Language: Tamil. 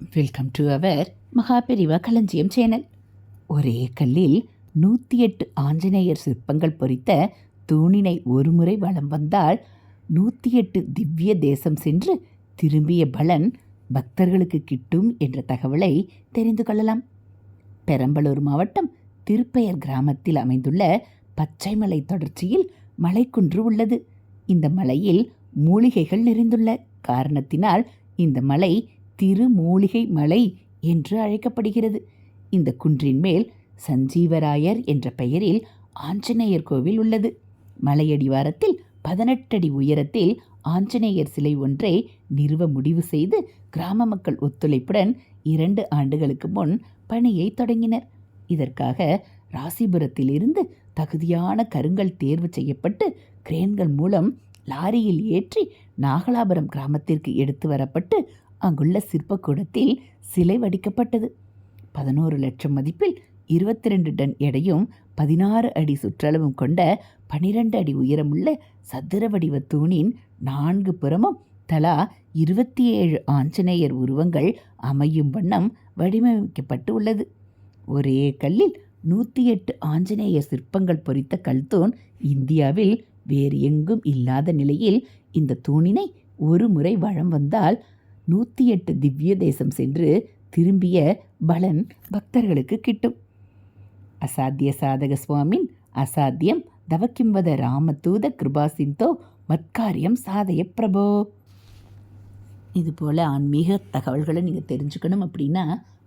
வெல்கம் டு அவர் மகாபெரிவா களஞ்சியம் சேனல். ஒரே கல்லில் நூற்றி எட்டு ஆஞ்சநேயர் சிற்பங்கள் பொறித்த தூணினை ஒருமுறை வலம் வந்தால் நூற்றி எட்டு திவ்ய தேசம் சென்று திரும்பிய பலன் பக்தர்களுக்கு கிட்டும் என்ற தகவலை தெரிந்து கொள்ளலாம். பெரம்பலூர் மாவட்டம் திருப்பெயர் கிராமத்தில் அமைந்துள்ள பச்சைமலை தொடர்ச்சியில் மலைக்குன்று உள்ளது. இந்த மலையில் மூலிகைகள் நிறைந்துள்ள காரணத்தினால் இந்த மலை திருமூலிகை மலை என்று அழைக்கப்படுகிறது. இந்த குன்றின் மேல் சஞ்சீவராயர் என்ற பெயரில் ஆஞ்சநேயர் கோவில் உள்ளது. மலையடிவாரத்தில் பதினெட்டு அடி உயரத்தில் ஆஞ்சநேயர் சிலை ஒன்றை நிறுவ முடிவு செய்து கிராம மக்கள் ஒத்துழைப்புடன் இரண்டு ஆண்டுகளுக்கு முன் பணியை தொடங்கினர். இதற்காக ராசிபுரத்திலிருந்து தகுதியான கருங்கல் தேர்வு செய்யப்பட்டு கிரேன்கள் மூலம் லாரியில் ஏற்றி நாகலாபுரம் கிராமத்திற்கு எடுத்து வரப்பட்டு அங்குள்ள சிற்பக்கூடத்தில் சிலை வடிக்கப்பட்டது. பதினோரு லட்சம் மதிப்பில் இருபத்தி ரெண்டு டன் எடையும் பதினாறு அடி சுற்றளவும் கொண்ட பனிரெண்டு அடி உயரமுள்ள சதுர வடிவ தூணின் நான்கு புறமும் தலா இருபத்தி ஏழு ஆஞ்சநேயர் உருவங்கள் அமையும் வண்ணம் வடிவமைக்கப்பட்டு உள்ளது ஒரே கல்லில் நூற்றி எட்டு ஆஞ்சநேய சிற்பங்கள் பொறித்த கல்தூண் இந்தியாவில் வேறு எங்கும் இல்லாத நிலையில் இந்த தூணினை ஒரு முறை வளம் வந்தால் நூற்றி எட்டு திவ்ய தேசம் சென்று திரும்பிய பலன் பக்தர்களுக்கு கிட்டும். அசாத்திய சாதக சுவாமின் அசாத்தியம் தவக்கிம்பத ராமதூத கிருபாசிந்தோ மத்காரியம் சாதய பிரபோ. இதுபோல் ஆன்மீக தகவல்களை நீங்கள் தெரிஞ்சுக்கணும் அப்படின்னா